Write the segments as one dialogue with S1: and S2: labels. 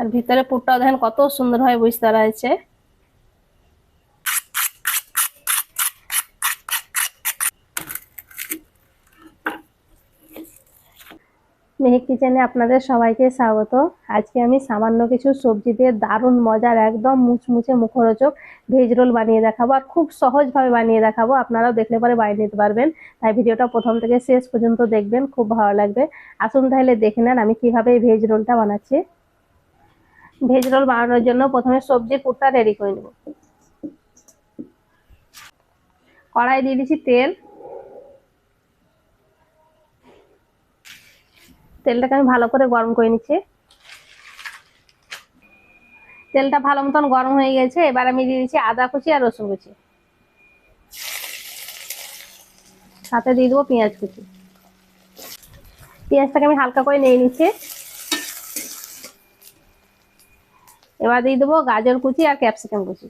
S1: আর ভিতরে পুরটাও দেখেন কত সুন্দরভাবে বুঝতে রয়েছে মেহেক কিচেনে আপনাদের সবাইকে স্বাগত। আজকে আমি সামান্য কিছু সবজি দিয়ে দারুণ মজার একদম মুচমুচে মুখরোচক ভেজ রোল বানিয়ে দেখাবো আর খুব সহজভাবে বানিয়ে দেখাবো। আপনারাও দেখলে পরে বানিয়ে নিতে পারবেন। তাই ভিডিওটা প্রথম থেকে শেষ পর্যন্ত দেখবেন, খুব ভালো লাগবে। আসুন তাহলে দেখে নেন আমি কীভাবে এই ভেজ রোলটা বানাচ্ছি। ভেজ রোল বানানোর জন্য প্রথমে সবজির কুটটা রেডি করে নেব। কড়াই দিয়ে দিচ্ছি তেল। তেলটাকে আমি ভালো করে গরম করে নিচ্ছি। তেলটা ভালো মতন গরম হয়ে গেছে, এবার আমি দিয়ে দিচ্ছি আদা কুচি আর রসুন কুচি। সাথে দিয়ে দেবো পেঁয়াজ কুচি। পেঁয়াজটাকে আমি হালকা করে নিয়ে নিচ্ছি। এবার দিয়ে দেবো গাজর কুচি আর ক্যাপসিকাম কুচি।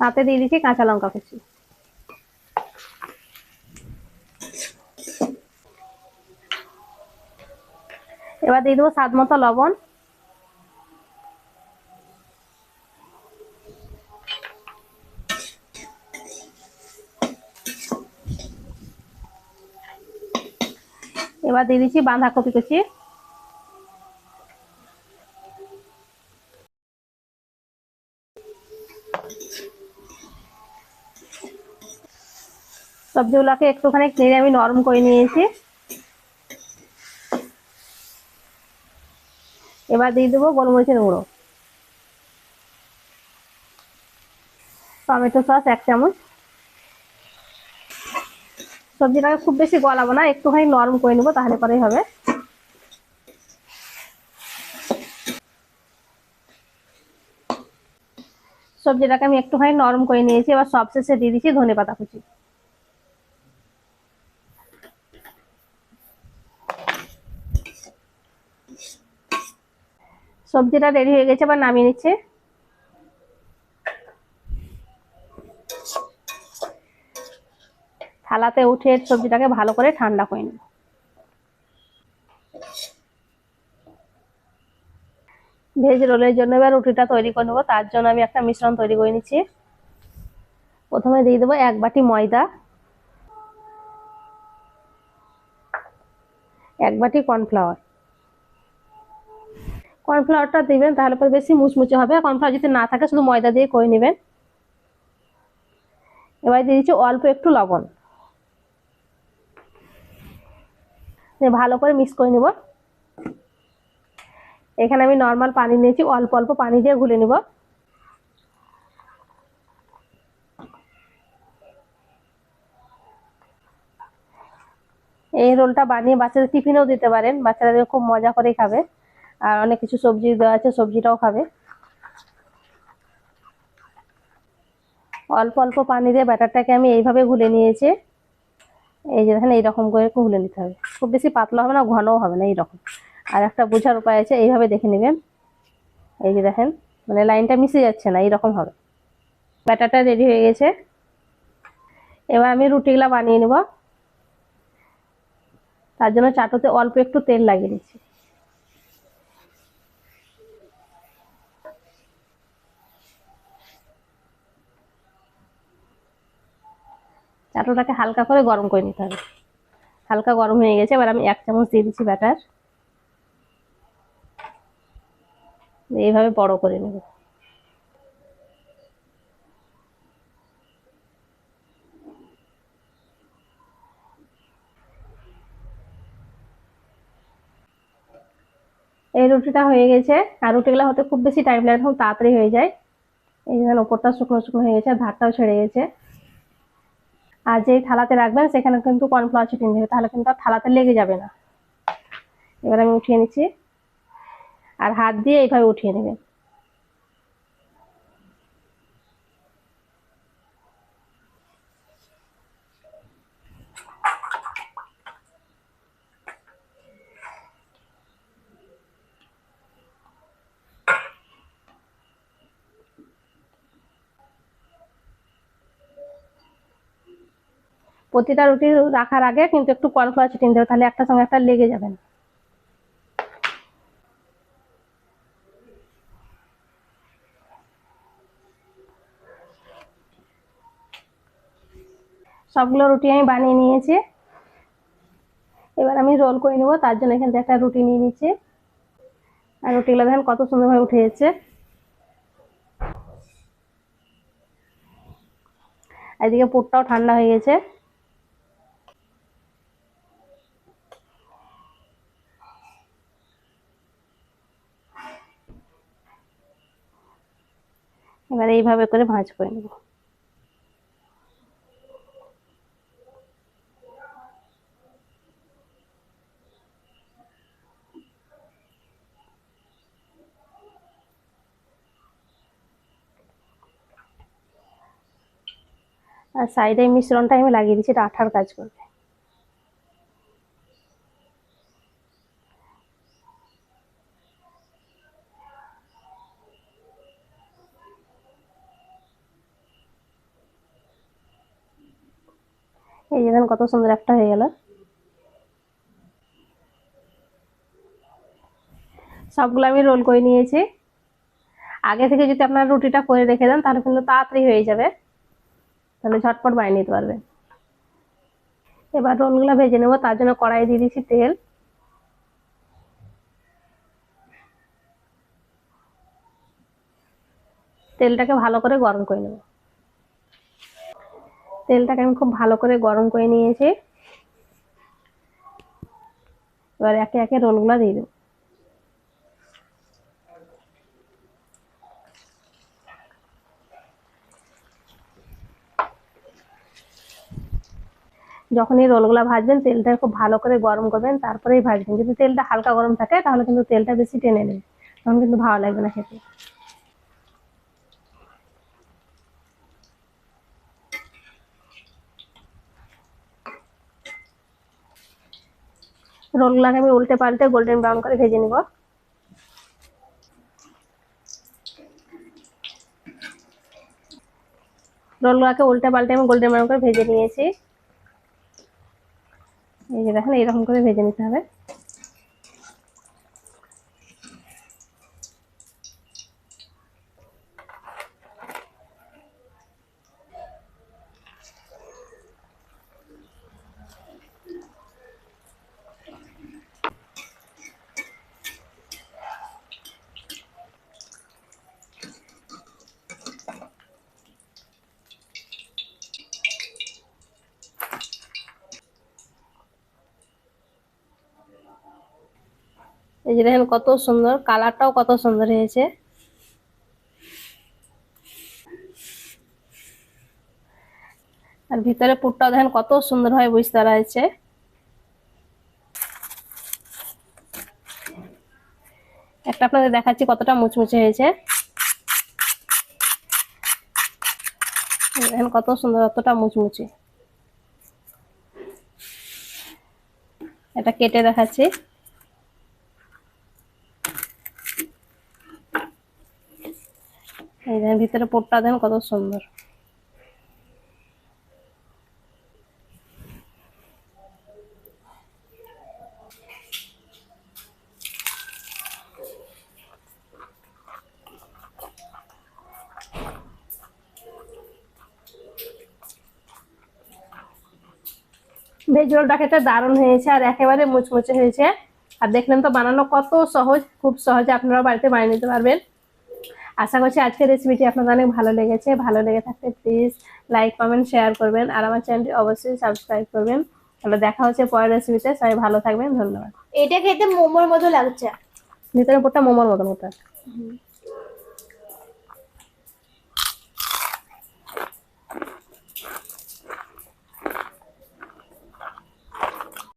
S1: সাথে দিয়ে দিচ্ছি কাঁচা লঙ্কা কুচি। এবার দিয়ে দেবো স্বাদ মতো লবণ। এবার দিয়ে দিচ্ছি বাঁধাকপি কুচি। সবজিগুলোকে একটুখানি নেড়ে আমি নরম করে নিয়েছি। এবার দিয়ে দেবো গোলমরিচের গুঁড়ো। টমেটো সস এক চামচ। সবজিটাকে খুব বেশি গলাবো না, একটুখানি নরম করে নেব, তাহলে পরেই হবে। সবজিটাকে আমি একটুখানি নরম করে নিয়েছি, এবার সব শেষে দিয়ে দিচ্ছি ধনে পাতা কুচি। সবজিটা রেডি হয়ে গেছে, এবার নামিয়ে নিচ্ছে। থালাতে উঠে সবজিটাকে ভালো করে ঠান্ডা করে নেব ভেজ রোলের জন্য এবার রুটিটা তৈরি করে নেব, তার জন্য আমি একটা মিশ্রণ তৈরি করে নিচ্ছি। প্রথমে দিয়ে দেবো এক বাটি ময়দা, এক বাটি কর্নফ্লাওয়ার কর্নফ্লাওয়ারটা দিবেন, তাহলে পরে বেশি মুচমুচে হবে। কর্নফ্লাওয়ার যদি না থাকে, শুধু ময়দা দিয়ে করে নেবেন। এবার দিয়ে দিচ্ছি অল্প একটু লবণ। ভালো করে মিক্স করে নেব। এখানে আমি নর্মাল পানি নিয়েছি, অল্প অল্প পানি দিয়ে গুলে নেব। এই রোলটা বানিয়ে বাচ্চাদের টিফিনেও দিতে পারেন, বাচ্চারা খুব মজা করেই খাবে। আর অনেক কিছু সবজি দেওয়া আছে, সবজিটাও খাবে। অল্প অল্প পানি দিয়ে ব্যাটারটাকে আমি এইভাবে ঘুলে নিয়েছি। এই যে দেখেন, এইরকম করে ঘুলে নিতে হবে। খুব বেশি পাতলা হবে না, ঘনও হবে না, এইরকম। আর একটা বোঝার উপায় আছে, এইভাবে দেখে নেবেন। এই যে দেখেন মানে লাইনটা মিশে যাচ্ছে না, এইরকম হবে। ব্যাটারটা রেডি হয়ে গেছে। এবার আমি রুটিগুলা বানিয়ে নেব। তার জন্য চাটুতে অল্প একটু তেল লাগিয়ে নিচ্ছি। চাটুটাকে হালকা করে গরম করে নিতে হবে। হালকা গরম হয়ে গেছে, এবার আমি এক চামচ দিয়ে দিচ্ছি ব্যাটার। এইভাবে বড় করে নেব। এই রুটিটা হয়ে গেছে। আর রুটিগুলো হতে খুব বেশি টাইম লাগে খুব তাড়াতাড়ি হয়ে যায়। এই জন্য ওপরটা শুকনো শুকনো হয়ে গেছে, আর ধারটাও ছেড়ে গেছে। আর যে থালাতে রাখবেন, সেখানে কিন্তু কর্নফ্লাওয়ার চিটিং দেবে তাহলে কিন্তু থালাতে লেগে যাবে না। এবার আমি উঠিয়ে নিচ্ছি। আর হাত দিয়ে এইভাবে উঠিয়ে নেবেন। প্রতিটা রুটি রাখার আগে কিন্তু একটু কর্নফ্লাওয়ার ছিটিয়ে দেবে, তাহলে একটা সঙ্গে একটা লেগে যাবেন সবগুলো রুটি আমি বানিয়ে নিয়েছি। এবার আমি রোল করে নেব, তার জন্য এখান থেকে একটা রুটি নিয়ে নিচ্ছি। আর রুটিগুলো দেখেন কত সুন্দরভাবে উঠে যাচ্ছে এদিকে পুরটাও ঠান্ডা হয়ে গেছে। এবার এইভাবে করে ভাঁজ করে নেব। আর সাইডে মিশ্রণটা আমি লাগিয়ে দিচ্ছি, এটা আঠার কাজ করবে। এই যে কত সুন্দর একটা হয়ে গেল। সবগুলো আমি রোল করে নিয়েছি। আগে থেকে যদি আপনারা রুটিটা করে রেখে দেন, তাহলে কিন্তু তাড়াতাড়ি হয়ে যাবে। তাহলে ঝটপট বানিয়ে নিতে পারবেন এবার রোলগুলো ভেজে নেব, তার জন্য কড়াই দিয়ে দিচ্ছি তেল। তেলটাকে ভালো করে গরম করে নেব। তেলটাকে আমি খুব ভালো করে গরম করে নিয়েছি। এবার একে একে রোলগুলো দিয়ে দেবো। যখন এই রোলগুলো ভাজবেন, তেলটা খুব ভালো করে গরম করবেন, তারপরেই ভাজবেন। যদি তেলটা হালকা গরম থাকে, তাহলে কিন্তু তেলটা বেশি টেনে নেবে, তখন কিন্তু ভালো লাগবে না খেতে। রোলগুলোকে আমি উল্টে পাল্টে গোল্ডেন ব্রাউন করে ভেজে নিব। রোলগুলাকে উল্টে পাল্টে আমি গোল্ডেন ব্রাউন করে ভেজে নিয়েছি। এই যে দেখেন এরকম করে ভেজে নিতে হবে। এই যে দেখেন কত সুন্দর, কালারটাও কত সুন্দর হয়েছে। আর ভিতরে পুরটাও দেখেন কত সুন্দর ভাবে বুঝতে পারা যাচ্ছে একটা আপনাদের দেখাচ্ছি কতটা মুচমুচে হয়েছে। দেখেন কত সুন্দর কতটা মুচমুচে। এটা কেটে দেখাচ্ছি। এই দেখেন ভিতরে পোটটা দেন, কত সুন্দর। ভেজ রোলটা খেতে দারুণ হয়েছে আর একেবারে মুচমুচে হয়েছে। আর দেখলেন তো বানানো কত সহজ, খুব সহজে আপনারা বাড়িতে বানিয়ে নিতে পারবেন। আশা করছি আজকের রেসিপিটি আপনাদের অনেক ভালো লেগেছে। ভালো লেগে থাকতে প্লিজ লাইক কমেন্ট শেয়ার করবেন। আর আমার চ্যানেলটি অবশ্যই সাবস্ক্রাইব করবেন। তাহলে দেখা হচ্ছে পরের রেসিপিতে সবাই ভালো থাকবেন। ধন্যবাদ।
S2: এটা খেতে মোমোর মতো লাগছে।
S1: ভিতরে পুরটা মোমোর মতো মতো।